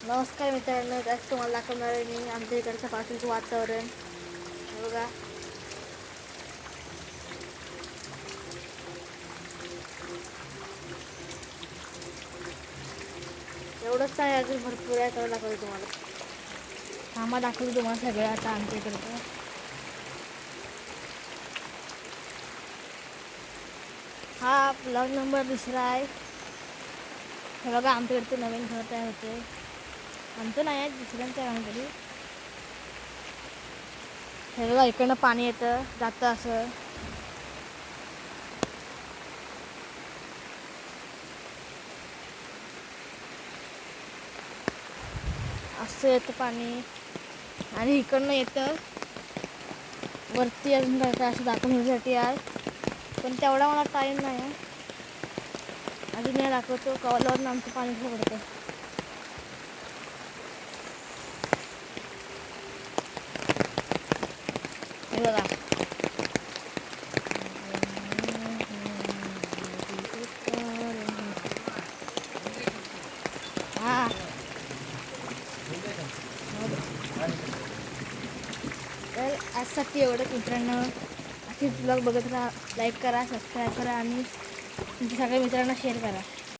नमस्कार मित्रांनो आज तुम्हाला दाखवणार आहे मी आमच्या इकडचं पावसाचं वातावरण. बघा. एवढंच आहे अजून भरपूर आहे तेवढं दाखवतो तुम्हाला. थांबा दाखवतो तुम्हाला सगळं आता आमच्या इकडचं. हा ब्लॉग नंबर दुसरा आहे. हे बघा आमच्या इकडचं नवीन घर तयार होते आमचं नाही आहे दुसऱ्यांच्या आहे हे बघा इकडनं पाणी येतं जातं असं. असं येतं पाणी. आणि इकडनं येतं. वरती अजून काय काय असं दाखवण्यासाठी आहे. पण तेवढा मला टाईम नाही आहे. अजून या दाखवतो कवलावरून आमचं पाणी पडतं हे बघा हा तर आजसाठी एवढंच मित्रांनो. अशीच ब्लॉग बघत राहा लाईक करा सबस्क्राईब करा आणि तुमच्या सगळ्या मित्रांना शेअर करा.